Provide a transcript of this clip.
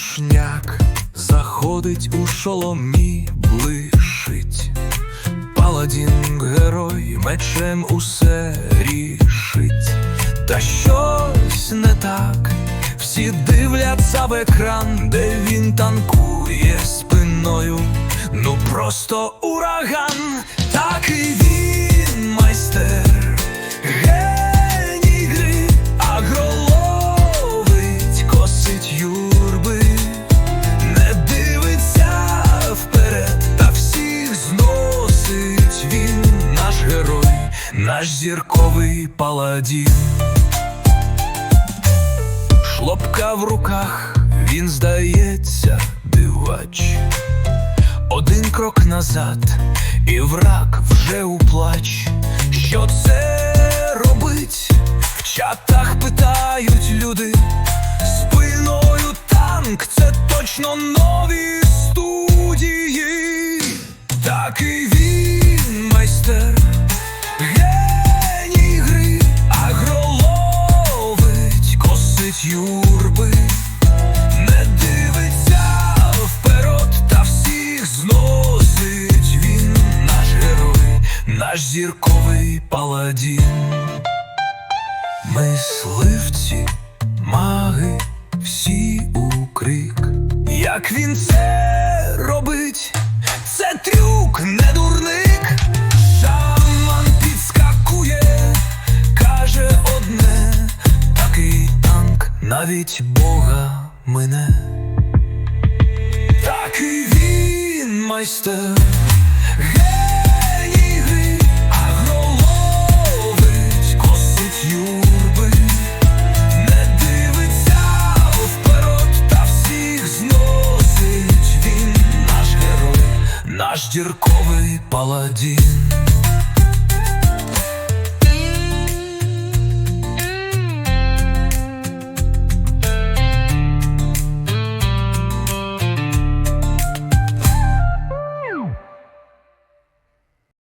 вішняк заходить у шоломі, блишить, паладін герой мечем усе рішить, та щось не так, всі дивляться в екран, де він танкує спиною, ну просто ураган. Наш зірковий паладін. Шлопка в руках, він здається, дивач. Один крок назад, і враг вже у плач. Що це робить? В чатах питають люди. Спиною танк, це точно нові студії. Такий наш зірковий паладін. Мисливці, маги, всі у крик. Як він це робить? Це трюк, не дурник. Шаман підскакує, каже одне, такий танк навіть Бога мине. Такий він майстер. Наш дірковий паладін.